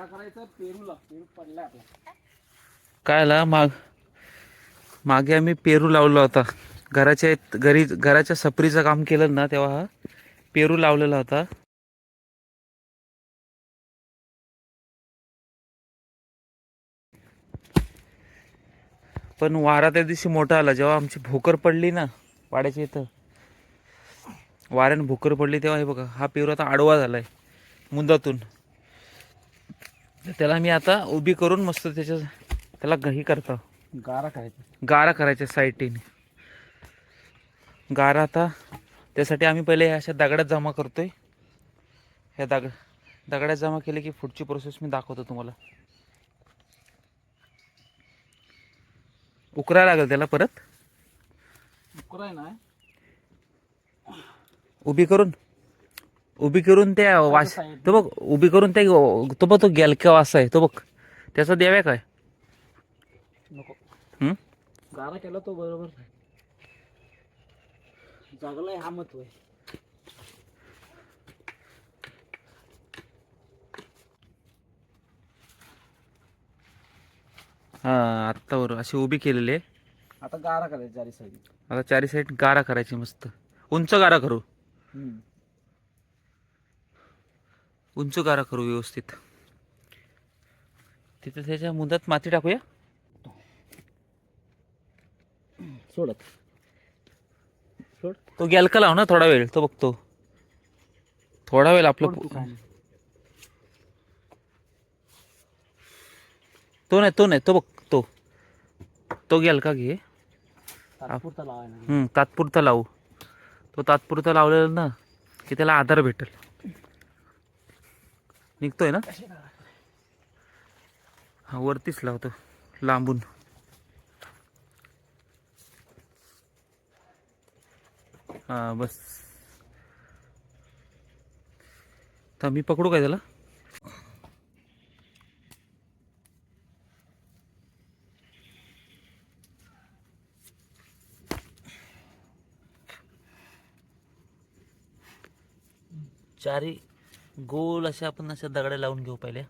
गारा करायचा? पेरूला. पेरू पडला आपला काय माग मागे आम्ही पेरू लावला होता. घराच्या घरी घराच्या सपरीचं काम केलं ना तेव्हा. हा पेरू लावलेला होता. पण वारा त्या दिवशी मोठा आला. जेव्हा आमची भोकर पडली ना वाड्याच्या इथं. वाऱ्यानं भोकर पडली तेव्हा हे बघा हा पेरू आता आडवा झालाय मुंदातून. तर त्याला मी आता उभी करून मस्त त्याच्या त्याला घही करता. गारा करायचा गारा करायच्या साईटीने. गारा आता त्यासाठी आम्ही पहिले अशा दगडात जमा करतोय. ह्या दग दगडात जमा केले की पुढची प्रोसेस मी दाखवतो तुम्हाला. उकरायला लागेल त्याला परत. उकराय ना उभी करून. उभी करून त्या वास. तो बघ उभी करून त्या तो बघ तो गेलक्या वासा आहे तो बघ. त्याचा द्याव्या काय? नको. हम्म? गारा केला तो बरोबर आहे जगलाय हा आहे हा आत्ता बरोबर अशी उभी केलेली आहे. आता गारा करायचा चारी साईड. आता चारी साईड गारा करायची मस्त. उंच गारा करू. उंच गारा करू व्यवस्थित. तिथे त्याच्या मुदात माती टाकूया. सोडत. सोड. तो गॅलका लाव ना थोडा वेळ तो बघतो. थोडा वेळ आपलं तू नाही. तो नाही तो बघ तो. तो गॅलका घे. तात्पुरता लावू. तो तात्पुरता लावलेला ना की त्याला आधार भेटेल. निघतोय ना? हा वरतीच लावतो. लांबून. हा बस. तर मी पकडू काय त्याला? चारी. गोल अशा आपण अशा दगड्या लावून घेऊ पहिले.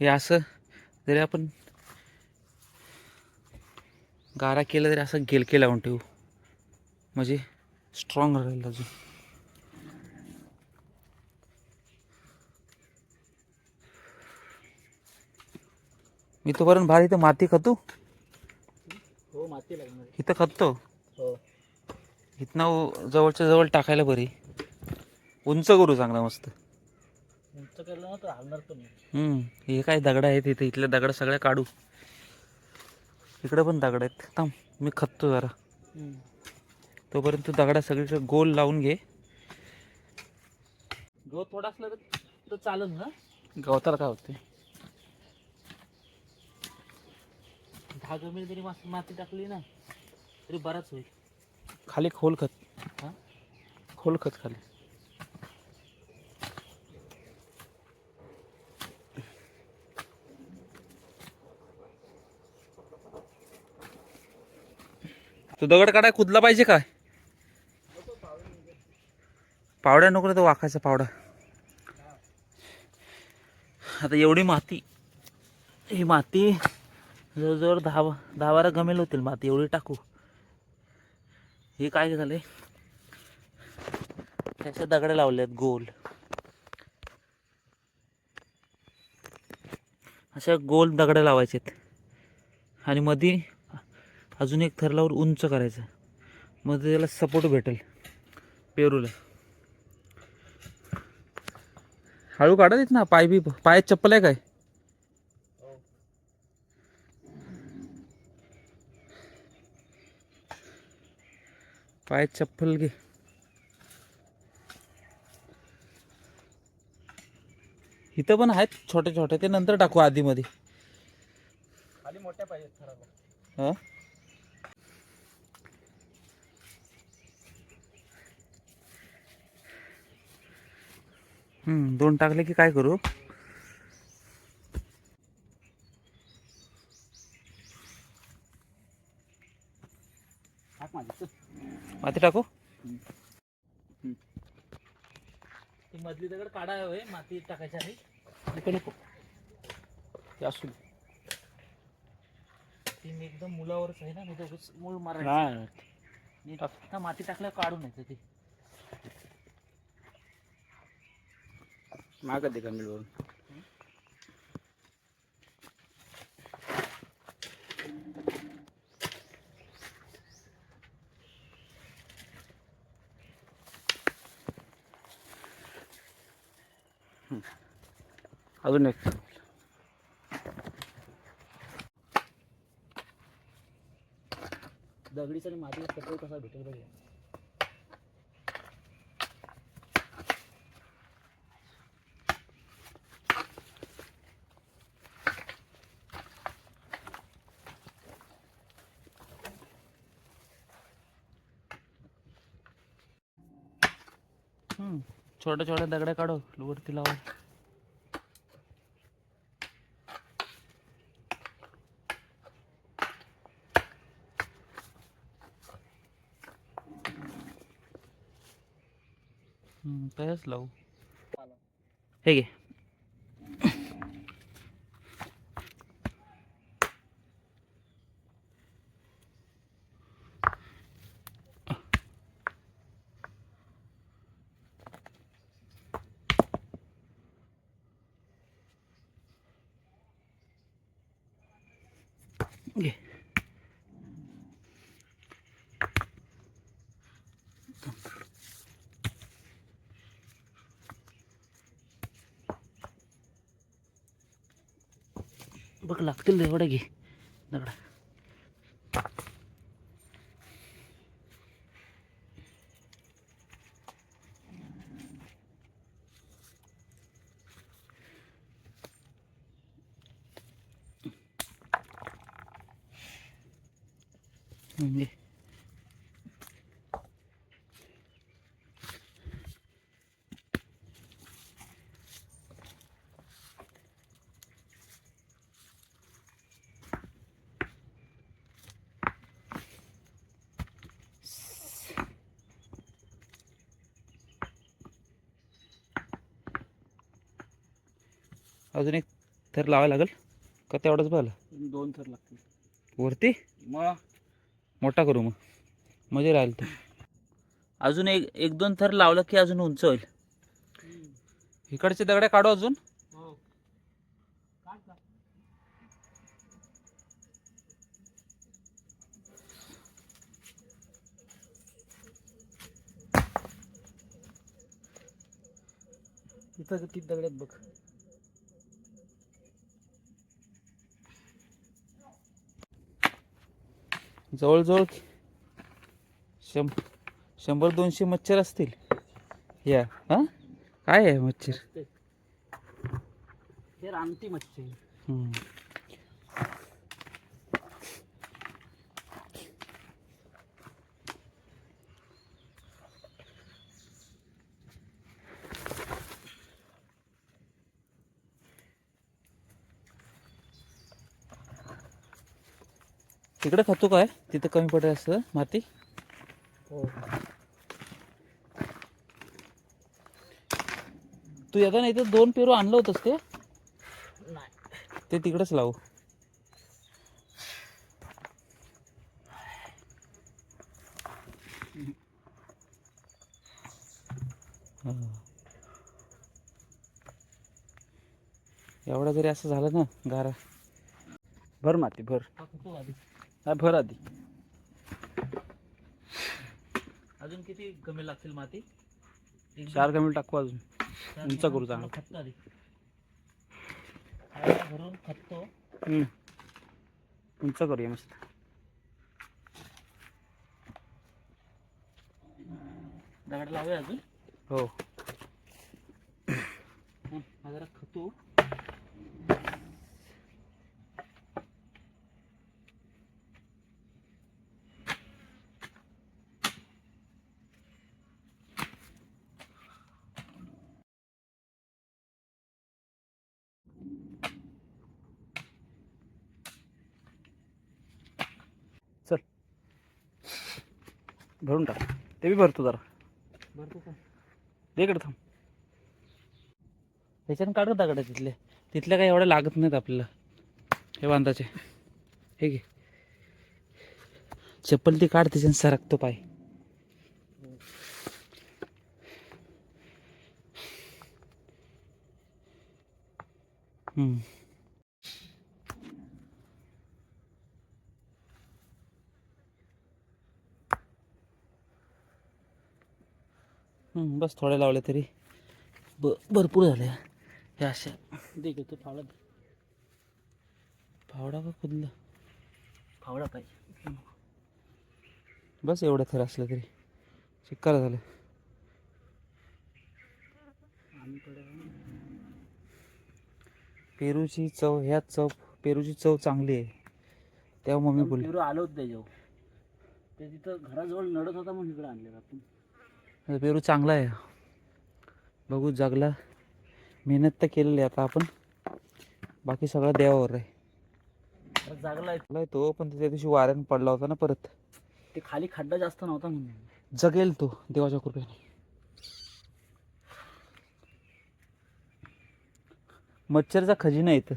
हे असं जरी आपण गारा केलं तरी असं गेलके लावून ठेवू. म्हणजे स्ट्रॉंग राहील अजून. मी तोपर्यंत भारी इथं माती खातो? हो माती लागणार इथं खततो हो. इथनं जवळच्या जवळ टाकायला बरी. उंच करू चांगला मस्त. उंच केलं ना तर हलणार पण नाही. हम्म, हे काय दगड आहेत इथे? इथले दगड सगळे काढू. इकडे पण दगड आहेत. थांब मी खततो जरा. तोपर्यंत तू दगडा सगळीकडे गोल लावून घे. गवत थोडा असलं तर तर चालेल ना? गवताला काय होते दहा जमीन जरी मास- माती टाकली ना तरी बराच होईल. खाली खोल खत. हा? खोल खत खाली. तू दगड काढाय कुदला पाहिजे काय? पावड्या नको तो वाखायचा पावडा. आता एवढी माती ही माती जवळजवळ दहा दहा बारा गमेल होतील माती एवढी टाकू. हे काय झालंय? त्याच्या दगड्या लावल्यात गोल. अशा गोल दगड्या आहेत आणि मध्ये अजून एक थर लावून उंच करायचं. मध्ये त्याला सपोर्ट भेटेल. पेरूला. हळू काढा देत ना पाय बी पायात चप्पल आहे काय? पायात चप्पल घे. इथं पण आहेत छोटे छोटे ते नंतर टाकू आधीमध्ये. खाली मोठ्या पाहिजेत खराब हा हम्म, दोन टाकले की काय करू? माती टाकू? ती मधली दगड काढा होय माती टाकायची आहे. नको. नको असू. ती एकदम मुलावरच आहे ना मूळ आता माती टाकल्यावर काढून येतं ते. मागत दे कमी अजून एक. दगडीचा आणि मातीचा पेट्रोल कसा भेटेल बघा छोट्या छोट्या दगड्या काढो वरती लावा. हम्म, तयाच लावू. हे घे. घे बघ लागतील एवढे घे घे अजून एक थर लावायला लागेल? का तेवढंच बघायला दोन थर लागतील. वरती? मग मोठा करू मग. म्हणजे राहील तर अजून एक एक दोन थर लावलं की अजून उंच होईल. इकडचे दगड्या काढू अजून? हो इथं किती दगड आहेत बघ. जवळजवळ शं शंभर दोनशे मच्छर असतील. या हां? काय आहे मच्छर? हे रानटी मच्छी तिकडे खातो काय? तिथं कमी पडेल असं माती. तू येताना इथं दोन पेरू आणलं होतंस ते? नाही. ते तिकडेच लावू. एवढा जरी असं झालं ना गारा. भर माती भर. नाही भर आधी. अजून किती कमी लागतील माती? एक चार कमी टाकू अजून. चार उंच करू चांगलं. खततो आधी. भरून खततो हम्म. उंच करूया मस्त. दगड लावूया अजून. हो. हं, हा जरा खतो. भरून टाक. ते बी भरतो जरा. भरतो का? दे इकडे थांब. त्याच्यानं काढू दगड तिथले. तिथल्या काही एवढ्या लागत नाहीत आपल्याला. हे बांधाचे. हे घे. चप्पल ती काढ त्याच्यानं सरकतो पाय. हम्म. बस थोडे लावले तरी. ब भरपूर झाले हे अशा. दे घेतो फावडा. फावडा का खुदलं? फावडा पाहिजे. बस एवढं थर असलं तरी. चिक्कार झालं. पेरूची चव ह्या चव पेरूची चव चांगली आहे. तेव्हा मम्मी बोलली. पेरू आलो होतं त्याच्यावर. ते तिथं घराजवळ नडत होता म्हणून इकडे आणलेला आपण. पेरू चांगला आहे. बघू जगला. मेहनत तर केलेली आहे आता आपण. बाकी सगळं देवावर आहे. चांगला आहे तो पण त्या दिवशी वाऱ्यानं पडला होता ना परत. ते खाली खड्डा जास्त नव्हता म्हणून. जगेल तो देवाच्या कृपेने. मच्छरचा खजिना इथं.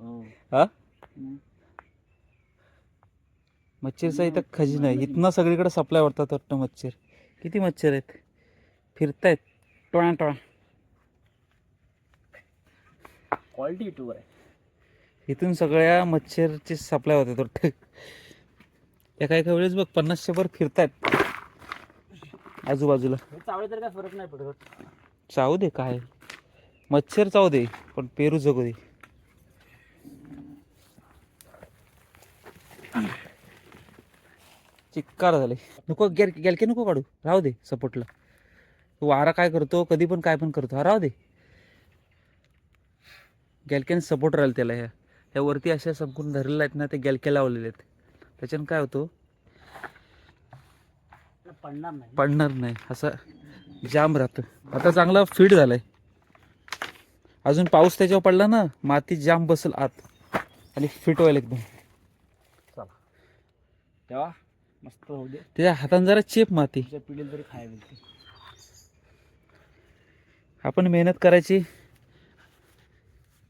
हो. हा? मच्छरचा इथं खजिना आहे. इथनं सगळीकडे सप्लाय वाटतात वाटतं मच्छर. किती मच्छर आहेत? फिरतायत. टोळा टोळा. क्वालिटी युट्यूबर आहे. इथून सगळ्या मच्छरची सप्लाय होते वाटतं एका एका वेळेस बघ पन्नासशे भर फिरतायत. आजूबाजूला. चावळे तर काय फरक नाही पडत. चावू दे काय. मच्छर चावू दे पण पेरू जगू दे. चिक्कार झाले. नको गेल गेलके नको काढू. राहू दे सपोर्टला वारा काय करतो कधी पण काय पण करतो. हा राहू दे. गॅलकेन सपोर्ट राहील त्याला ह्या. ह्या वरती अशा संपूर्ण धरलेल्या आहेत ना ते गॅलके लावलेले आहेत. त्याच्यानं काय होतं? पडणार नाही. पडणार नाही. असं जाम राहतं. आता चांगला फिट झालाय. अजून पाऊस त्याच्यावर पडला ना माती जाम बसल आत. आणि फिट व्हायला एकदम. चला. तेव्हा मस्त होऊ दे. त्याच्या हाताने जरा चेप माती तुझ्या पिढीला खायला आपण मेहनत करायची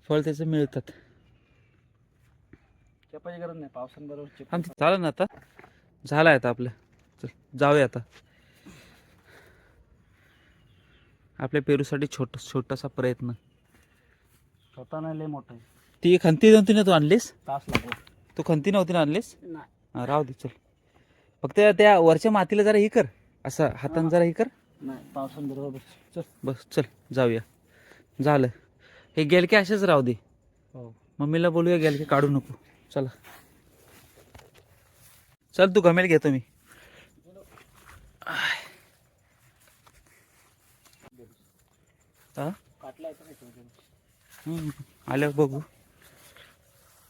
फळ त्याचं मिळतात. चपाची गरज नाही पावसांबरोबर चप आमचं झालं ना आता? झालं आता आपलं. चल जाऊया आता. आपल्या पेरूसाठी छोट छोटासा प्रयत्न. छोटा नाही लय मोठा आहे. ती खंती नव्हती ना तू आणलीस? तास लागो तू खंती नव्हती ना आणलीस? नाही. राहू दे चल. फक्त त्या वरच्या मातीला जरा ही कर. असं हातानं जरा ही कर. नाही पावसांबरोबर चल. बस चल जाऊया. झालं. हे गेलके असेच राहू दे. हो. मम्मीला बोलूया गेलके काढू नको. चला. चल तू गमेल घेतो मी. हा आल्यावर बघू.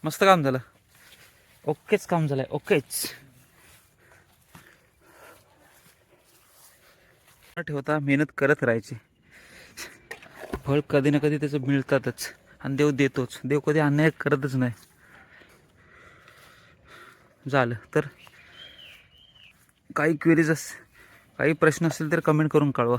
मस्त काम झालं. ओकेच काम झालंय ओकेच. न ठेवता मेहनत करत राहायची. फळ कधी ना कधी त्याचं मिळतातच. आणि देव देतोच. देव कधी अन्याय करतच नाही. झालं. तर काही क्वेरीज अस काही प्रश्न असतील तर कमेंट करून कळवा.